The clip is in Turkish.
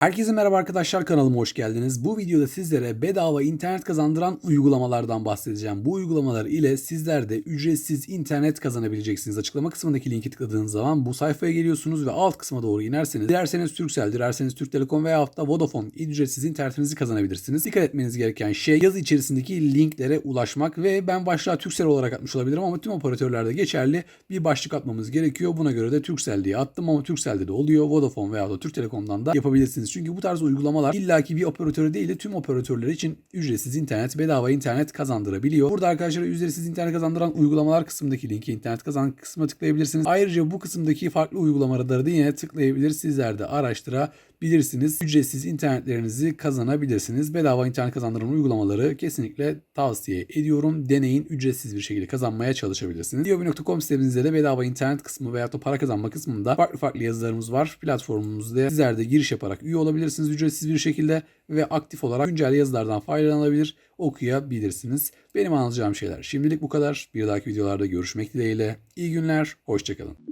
Herkese merhaba arkadaşlar kanalıma hoş geldiniz. Bu videoda sizlere bedava internet kazandıran uygulamalardan bahsedeceğim. Bu uygulamalar ile sizler de ücretsiz internet kazanabileceksiniz. Açıklama kısmındaki linki tıkladığınız zaman bu sayfaya geliyorsunuz ve alt kısma doğru inerseniz dilerseniz Turkcell, dilerseniz Türk Telekom veya da Vodafone ücretsiz internetinizi kazanabilirsiniz. Dikkat etmeniz gereken şey yazı içerisindeki linklere ulaşmak ve ben başlığa Turkcell olarak atmış olabilirim ama tüm operatörlerde geçerli bir başlık atmamız gerekiyor. Buna göre de Turkcell diye attım ama Turkcell'de de oluyor. Vodafone veya da Türk Telekom'dan da yapabilirsiniz. Çünkü bu tarz uygulamalar illaki bir operatöre değil de tüm operatörler için ücretsiz internet, bedava internet kazandırabiliyor. Burada arkadaşlar ücretsiz internet kazandıran uygulamalar kısmındaki linki internet kazan kısmına tıklayabilirsiniz. Ayrıca bu kısımdaki farklı uygulamaları da yine tıklayabilir. Sizler de araştırabilirsiniz. Ücretsiz internetlerinizi kazanabilirsiniz. Bedava internet kazandıran uygulamaları kesinlikle tavsiye ediyorum. Deneyin ücretsiz bir şekilde kazanmaya çalışabilirsiniz. Diyobi.com sitemizde de bedava internet kısmı veya da para kazanma kısmında farklı farklı yazılarımız var. Platformumuzda sizler de giriş yaparak üye olabilirsiniz ücretsiz bir şekilde ve aktif olarak güncel yazılardan faydalanabilir, okuyabilirsiniz. Benim anlatacağım şeyler şimdilik bu kadar. Bir dahaki videolarda görüşmek dileğiyle. İyi günler, hoşçakalın.